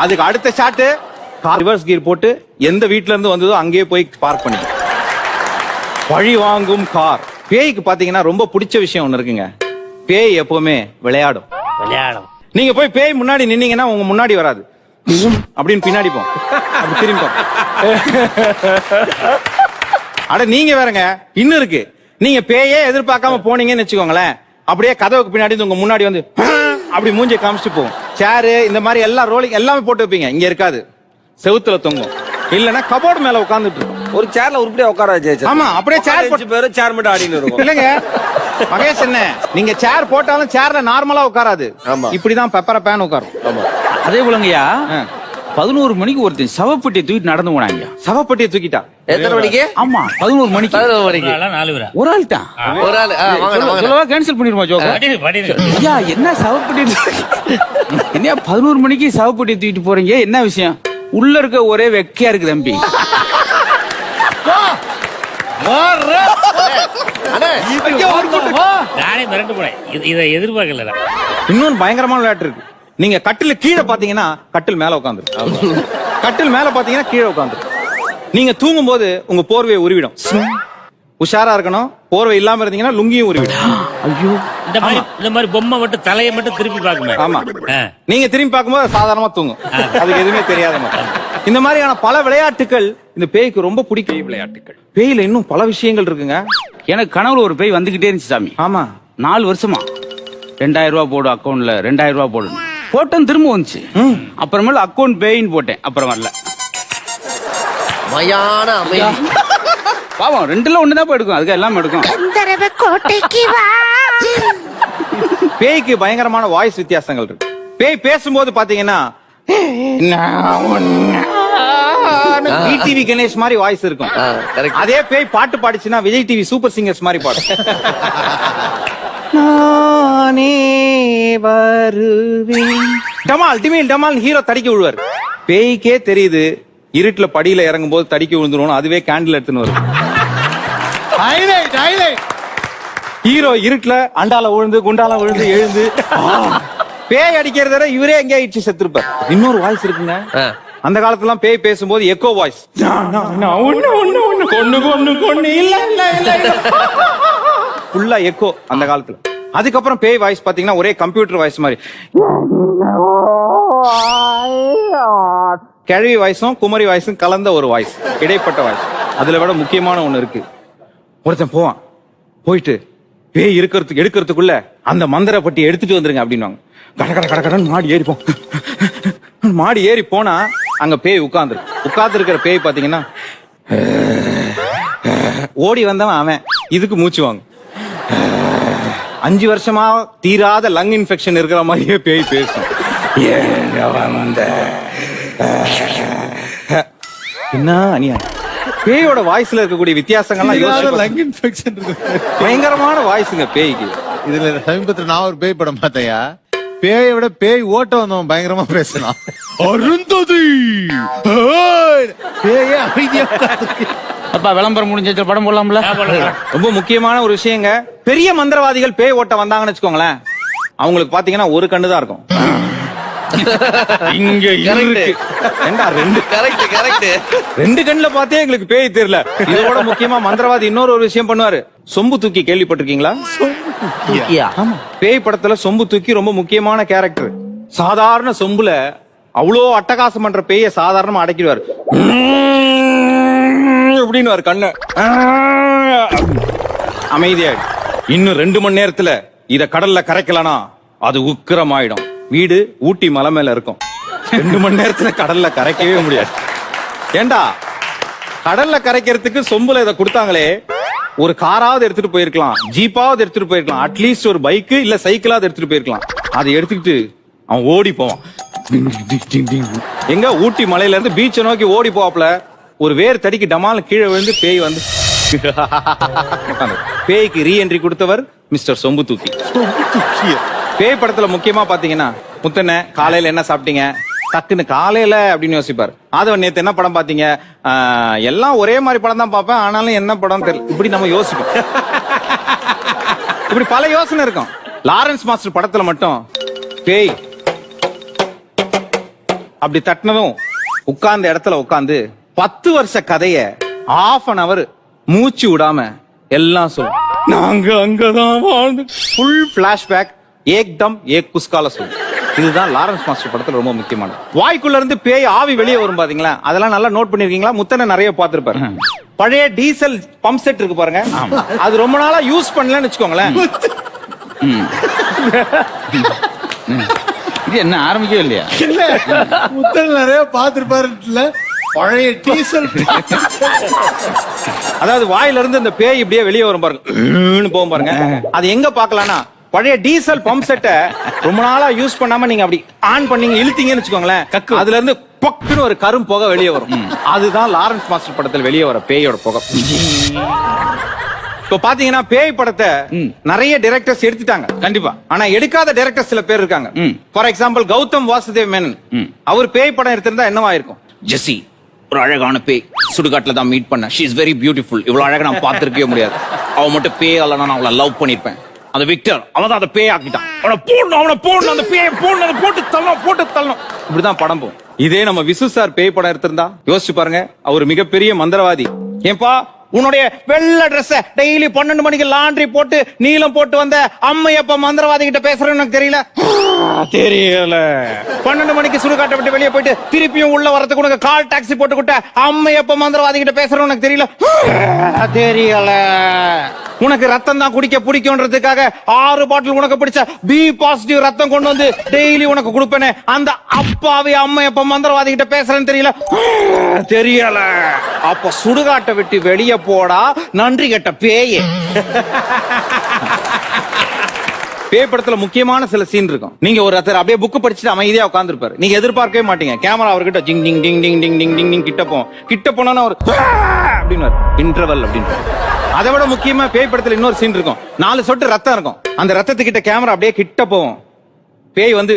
அதுக்கு அடுத்த shot reverse gear போட்டு எந்த வீட்ல இருந்து வந்ததோ அங்கேயே போய் பார்க் பண்ணி பழி வாங்கும் கார் பேய்க்கு பாத்தீங்கன்னா ரொம்ப பிடிச்ச விஷயம் ஒண்ணு இருக்குங்க. பேய் எப்பவுமே விளையாடும். விளையாடும். நீங்க போய் பேய் முன்னாடி நின்னீங்கன்னா உங்க முன்னாடி வராது. அப்படின்னு பின்னாடி திரும்பி போகும். அட நீங்க வேறங்க. இன்னும் இருக்கு. நீங்க பேயே எதிர்பார்க்காம போனீங்கன்னு வச்சுக்கோங்களேன். அப்படியே கதவுக்கு பின்னாடி உங்க முன்னாடி வந்து அப்படி மூஞ்சி காமிச்சிட்டு போகும் சேரு இந்த மாதிரி எல்லா ரோலிங் எல்லாமே போட்டு வைப்பீங்க. இங்க இருக்காது. செவுத்துல தொங்கும். இல்லன்னா கபோர்டு மேல உட்கார்ந்துட்டு இருக்கும். ஒரு சேர்ல உருப்படியா உட்கார வச்சு ஆமா, அப்படியே chair அஞ்சு பேரு சேர் மட்டும் ஆடின்னு இருக்கும். இல்லங்க. மகேஷ் என்ன? நீங்க சேர் போட்டாலும் சேர்ல நார்மலா உட்காராது. ஆமா. இப்படிதான் பெப்பர பேன் உட்காரும். ஆமா. அதே போலங்கய்யா. பதினோரு மணிக்கு ஒருத்தன் சவப்பெட்டியை தூக்கிட்டு நடந்து போனாங்க. சவப்பட்டியை தூக்கிட்டா? எத்தனை மணிக்கு? ஆமா பதினோரு மணிக்கு. பதினோரு மணிக்கு. நாலு பேரா? ஒரு ஆள் தான் ஒரு ஆளு. சொல்லவா கேன்சல் பண்ணிருமா ஜோக்க? ஐயா என்ன சவப்பெட்டி என்ன பதினோரு மணிக்கு சவப்பெட்டி தூக்கிட்டு போறீங்க? என்ன விஷயம்? உள்ள இருக்க ஒரே வெக்கையா இருக்கு தம்பி. அண்ணே, நானே மிரண்டு போனேன். இது- எதிர்பார்க்கல இன்னொன்னு பயங்கரமான விளையாட்டு இருக்கு. நீங்க கட்டில கீழே பாத்தீங்கன்னா கட்டில் மேல உட்காந்துரு கட்டில் மேல பாத்தீங்கன்னா கீழே உட்காந்துரு நீங்க தூங்கும் போது உங்க போர்வையை உருவிடும். உஷாரா இருக்கணும். போர்வை இல்லாம இருந்தீங்கன்னா லுங்கியும் உருவிடும். ஐயோ. இந்த மாதிரி இந்த மாதிரி பொம்மை மட்டும் தலையை மட்டும் திருப்பி பார்க்குமே ஆமா. நீங்க திரும்பி பார்க்கும்போது சாதாரணமா தூங்கும். அதுக்கு எதுவுமே தெரியாத மாதிரி. இந்த மாதிரியான பல விளையாட்டுகள் இந்த பேய்க்கு ரொம்ப பிடிக்கும். விளையாட்டுகள் பேயில இன்னும் பல விஷயங்கள் இருக்குங்க. எனக்கு கனவுல ஒரு பேய் வந்துகிட்டே இருந்துச்சு சாமி. ஆமா. நாலு வருஷமா. ரெண்டாயிரம் ரூபாய் போடு அக்கௌண்ட்ல ரெண்டாயிரம் ரூபாய் போடு போட்டேன் திரும்ப வந்துச்சு. அப்புறமேல அக்கௌண்ட் பேயின்னு போட்டேன். அப்புறம் வரல. மயான அமைதி. பாவம் ரெண்டுல ஒண்ணுதான் போய் எடுக்கும் அதுக்கு எல்லாம் எடுக்கும் கந்தரவ கோட்டைக்கு வா. பேய்க்கு பயங்கரமான வாய்ஸ் வித்தியாசங்கள் இருக்கு. பேய் பேசும்போது பாத்தீங்கன்னா டிவி கணேஷ் மாதிரி வாய்ஸ் இருக்கும். அதே பேய் பாட்டு பாடிச்சுன்னா விஜய் டிவி சூப்பர் சிங்கர்ஸ் மாதிரி பாடும். நானே வருவேன். டமால் டிமில் டமால் ஹீரோ தடிக்க விழுவார். பேய்க்கே தெரியுது இருட்டுல படியில இறங்கும் போது தடிக்க விழுந்துரும் அதுவே கேண்டில் எடுத்துன்னு வரும் ஹீரோ இருட்டுல அண்டால விழுந்து குண்டால விழுந்து எழுந்து. பேய் அடிக்கிறத இவரே எங்கே ஆயிடுச்சு செத்துருப்பார். இன்னொரு வாய்ஸ் இருக்குங்க. அந்த காலத்துல பேய் பேசும்போது எக்கோ வாய்ஸ் ஒண்ணு ஒண்ணு ஒண்ணு கொன்னு கொன்னு கொன்னு. இல்ல இல்ல இல்ல ஃபுல்லா எக்கோ அந்த காலத்துல. அதுக்கப்புறம் பேய் வாய்ஸ் பாத்தீங்கன்னா ஒரே கம்ப்யூட்டர் வாய்ஸ் மாதிரி. கிழவி வாய்ஸும் குமரி வாய்ஸும் கலந்த ஒரு வாய்ஸ் இடைப்பட்ட வாய்ஸ் அதுல விட முக்கியமான ஒண்ணு இருக்கு. ஒருத்தன் போவான். போயிட்டு பேய் இருக்கிறதுக்கு எடுக்கிறதுக்குள்ள அந்த மந்திர பட்டி எடுத்துட்டு வந்துருங்க அப்படின்னுவாங்க. கட கட கட கடன்னு மாடி ஏறிப்போம் மாடி ஏறி போனா அங்க பேய் உட்கார்ந்து உட்கார்ந்து இருக்கிற பேய் பாத்தீங்கன்னா ஓடி வந்தவன் அவன். இதுக்கு மூச்சு வாங்க அஞ்சு வருஷமா தீராத லங் இன்ஃபெக்ஷன் இருக்கிற மாதிரியே பேய் பேசும். என்ன அநியா பேயோட வாய்ஸ்ல இருக்கக்கூடிய வித்தியாசங்கள்லாம் யோசிச்சு லங் இன்ஃபெக்ஷன் இருக்கு. பயங்கரமான வாய்ஸுங்க பேய்க்கு. இதுல சமீபத்துல நான் ஒரு பேய் படம் பார்த்தேயா பேயை விட பேய் ஓட்ட வந்தவன் பயங்கரமா பேசலாம் அருந்ததி! ஏய்! பேயே அமைதியா. அப்பா விளம்பரம் முடிஞ்ச படம் போடலாம்ல? ரொம்ப முக்கியமான ஒரு விஷயங்க. பெரிய மந்திரவாதிகள் பேய் ஓட்ட வந்தாங்கன்னு வச்சுக்கோங்களேன் அவங்களுக்கு பாத்தீங்கன்னா ஒரு கண்ணு தான் இருக்கும். இங்க இருக்கு. ஏண்டா ரெண்டு? கரெக்ட் கரெக்ட் ரெண்டு கண்ணுல பார்த்தே எங்களுக்கு பேய் தெரியல. இதோட முக்கியமா மந்திரவாதி இன்னொரு ஒரு விஷயம் பண்ணுவாரு. சொம்பு தூக்கி கேள்விப்பட்டிருக்கீங்களா? ஆமா. பேய் படத்துல சொம்பு தூக்கி ரொம்ப முக்கியமான கேரக்டர் சாதாரண சொம்புல அவ்வளோ அட்டகாசம் பண்ற பேய சாதாரணமா அடக்கிடுவாரு. அப்படின்னு கண்ணு. அமைதியாயிடும் இன்னும் ரெண்டு மணி நேரத்துல இத கடல்ல கரைக்கலனா அது உக்கிரமாயிடும். வீடு ஊட்டி மலை மேல இருக்கும். ரெண்டு மணி நேரத்துல கடல்ல கரைக்கவே முடியாது. ஏண்டா? கடல்ல கரைக்கிறதுக்கு சொம்புல இதை கொடுத்தாங்களே ஒரு காராவது எடுத்துட்டு போயிருக்கலாம் ஜீப்பாவது எடுத்துட்டு போயிருக்கலாம் அட்லீஸ்ட் ஒரு பைக் இல்ல சைக்கிளாவது எடுத்துட்டு போயிருக்கலாம். அதை எடுத்துக்கிட்டு அவன் ஓடி போவான். எங்க ஊட்டி மலையில இருந்து பீச்சை நோக்கி ஓடி போவாப்ல ஒரு வேர் தடிக்கு டமால் கீழே விழுந்து பேய் வந்து பேய்க்கு ரீஎன்ட்ரி கொடுத்தவர் மிஸ்டர் சொம்பு தூக்கி. பேய் படத்துல முக்கியமா பாத்தீங்கன்னா முத்தண்ண காலையில என்ன சாப்பிட்டீங்க? டக்குன்னு காலையில அப்படின்னு யோசிப்பார். ஆதவன் நேத்து என்ன படம் பாத்தீங்க? எல்லாம் ஒரே மாதிரி படம் தான் பார்ப்பேன். ஆனாலும் என்ன படம் தெரியல. இப்படி நம்ம யோசிப்போம். இப்படி பல யோசனை இருக்கும். லாரன்ஸ் மாஸ்டர் படத்துல மட்டும் பேய் அப்படி தட்டினதும் உட்கார்ந்த இடத்துல உட்கார்ந்து பத்து வருஷ கதைய ஆஃப் அன் அவர் மூச்சு விடாம எல்லாம் சொல்லும் நாங்க அங்கதான் வாழ்ந்து ஃபுல் பிளாஷ்பேக் ஏக்தம் ஏக் குஸ்கால சொல்லும் இதுதான் லாரன்ஸ் மாஸ்டர் படத்துல ரொம்ப முக்கியமானது. வாய்க்குள்ள இருந்து பேய் ஆவி வெளியே வரும் பாத்தீங்களா? அதெல்லாம் நல்லா நோட் பண்ணிருக்கீங்களா? முத்தனை நிறைய பார்த்திருப்பாரு. பழைய டீசல் பம்ப் செட் இருக்கு பாருங்க. அது ரொம்ப நாளா யூஸ் பண்ணலன்னு வச்சுக்கோங்களேன். இது என்ன ஆரம்பிக்கவே இல்லையா? இல்ல. முத்தல் நிறைய பாத்துருப்பாருல பழைய டீசல் அதாவது வாயில இருந்து இந்த பேய் இப்படியே வெளியே வரும் பாருங்க. போகும் பாருங்க. அது எங்க பார்க்கலாம்னா பழைய டீசல் பம்ப் செட்டை ரொம்ப நாளா யூஸ் பண்ணாம நீங்க அப்படி ஆன் பண்ணீங்க இழுத்தீங்கன்னு வச்சுக்கோங்களேன். அதுல இருந்து பொக்குன்னு ஒரு கரும் புகை வெளியே வரும். அதுதான் லாரன்ஸ் மாஸ்டர் படத்துல வெளியே வர பேயோட புகை. இப்ப பாத்தீங்கன்னா பேய் படத்தை நிறைய டைரக்டர்ஸ் எடுத்துட்டாங்க. கண்டிப்பா. ஆனா எடுக்காத டைரக்டர் சில பேர் இருக்காங்க. For example Gautham Vasudev Menon. அவர் பேய் படம் எடுத்திருந்தா என்னவா இருக்கும்? ஜெசி ஒரு அழகான பேய். சுடுகாட்டுல தான் மீட் பண்ண ஷீ இஸ் வெரி பியூட்டிஃபுல் இவ்வளவு அழகா நான் பார்த்துருக்கவே முடியாது. அவ மட்டும் பேய் அல்ல நான் அவளை லவ் பண்ணிருப்பேன் அந்த விக்டர் அவன் தான் அதை பேய் ஆக்கிட்டான் அவனை போடணும் அவனை போடணும் அந்த பேயை போடணும் அதை போட்டு தள்ளணும் போட்டு தள்ளணும். இப்படிதான் படம் போகும். இதே நம்ம விசு சார் பேய் படம் எடுத்திருந்தா? யோசிச்சு பாருங்க அவர் மிகப்பெரிய மந்திரவாதி. ஏன்பா உன்னுடைய வெள்ளை ட்ரெஸ் டெய்லி பன்னெண்டு மணிக்கு லாண்ட்ரி போட்டு நீளம் போட்டு வந்த அம்மையப்ப மந்திரவாதி கிட்ட பேசுறேன்னு எனக்கு தெரியல? தெரியல. பன்னெண்டு மணிக்கு சுடுகாட்டை விட்டு வெளியே போயிட்டு திருப்பியும் உள்ள வரதுக்கு உனக்கு கால் டாக்ஸி போட்டு கொடுத்த அம்மையப்ப மந்திரவாதி கிட்ட பேசுறேன்னு உனக்கு தெரியல? தெரியல. உனக்கு ரத்தம் தான் குடிக்க பிடிக்கும்ன்றதுக்காக ஆறு பாட்டில் உனக்கு பிடிச்ச பி பாசிட்டிவ் ரத்தம் கொண்டு வந்து டெய்லி உனக்கு கொடுப்பேனே. அந்த அப்பாவி அம்மையப்ப மந்திரவாதி கிட்ட பேசுறேன்னு தெரியல? தெரியல. அப்ப சுடுகாட்டை விட்டு வெளியே போடா நன்றி கெட்ட பேயே. பேய் படத்துல முக்கியமான சில சீன் இருக்கும். நீங்க ஒரு ஒருத்தர் அப்படியே புக் படிச்சுட்டு அமைதியா உட்காந்துருப்பாரு நீங்க எதிர்பார்க்கவே மாட்டீங்க. கேமரா அவர்கிட்ட ஜிங் டிங் டிங் டிங் டிங் டிங் டிங் டிங் கிட்ட போவோம். கிட்ட போனோன்னா ஒரு அப்படின்னு இன்டர்வல் அப்படின்னு. அதை விட முக்கியமா பேய் படத்துல இன்னொரு சீன் இருக்கும். நாலு சொட்டு ரத்தம் இருக்கும். அந்த ரத்தத்துக்கிட்ட கேமரா அப்படியே கிட்ட போவோம். பேய் வந்து